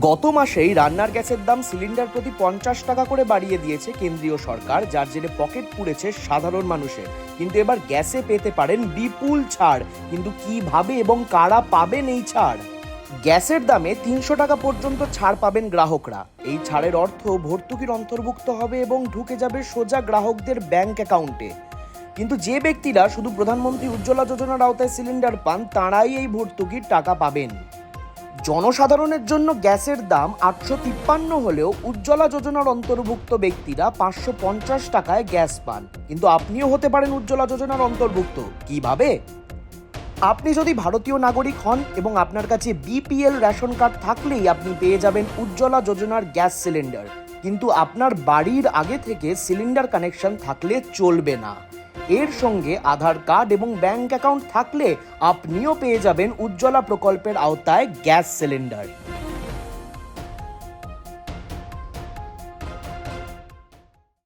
গত মাসেই রান্নার গ্যাসের দাম সিলিন্ডার প্রতি পঞ্চাশ টাকা করে বাড়িয়ে দিয়েছে কেন্দ্রীয় সরকার, যার জেরে পকেট পুড়েছে সাধারণ মানুষের। কিন্তু এবার গ্যাসে পেতে পারেন বিপুল ছাড়। কিন্তু কীভাবে এবং কারা পাবেন এই ছাড়? গ্যাসের দামে তিনশো টাকা পর্যন্ত ছাড় পাবেন গ্রাহকরা। এই ছাড়ের অর্থ ভর্তুকির অন্তর্ভুক্ত হবে এবং ঢুকে যাবে সোজা গ্রাহকদের ব্যাংক অ্যাকাউন্টে। কিন্তু যে ব্যক্তিরা শুধু প্রধানমন্ত্রী উজ্জ্বলা যোজনার আওতায় সিলিন্ডার পান, তাঁরাই এই ভর্তুকির টাকা পাবেন। জনসাধারণের জন্য গ্যাসের দাম আটশো তিপ্পান্ন হলেও উজ্জ্বলা যোজনার অন্তর্ভুক্ত ব্যক্তিরা পাঁচশো পঞ্চাশ টাকায় গ্যাস পান। কিন্তু আপনিও হতে পারেন উজ্জ্বলা যোজনার অন্তর্ভুক্ত। কীভাবে? আপনি যদি ভারতীয় নাগরিক হন এবং আপনার কাছে বিপিএল রেশন কার্ড থাকলেই আপনি পেয়ে যাবেন উজ্জ্বলা যোজনার গ্যাস সিলিন্ডার। কিন্তু আপনার বাড়ির আগে থেকে সিলিন্ডার কানেকশন থাকলে চলবে না। এর সঙ্গে আধার কার্ড এবং ব্যাংক অ্যাকাউন্ট থাকলে আপনিও পেয়ে যাবেন উজ্জ্বলা প্রকল্পের আওতায় গ্যাস সিলিন্ডার।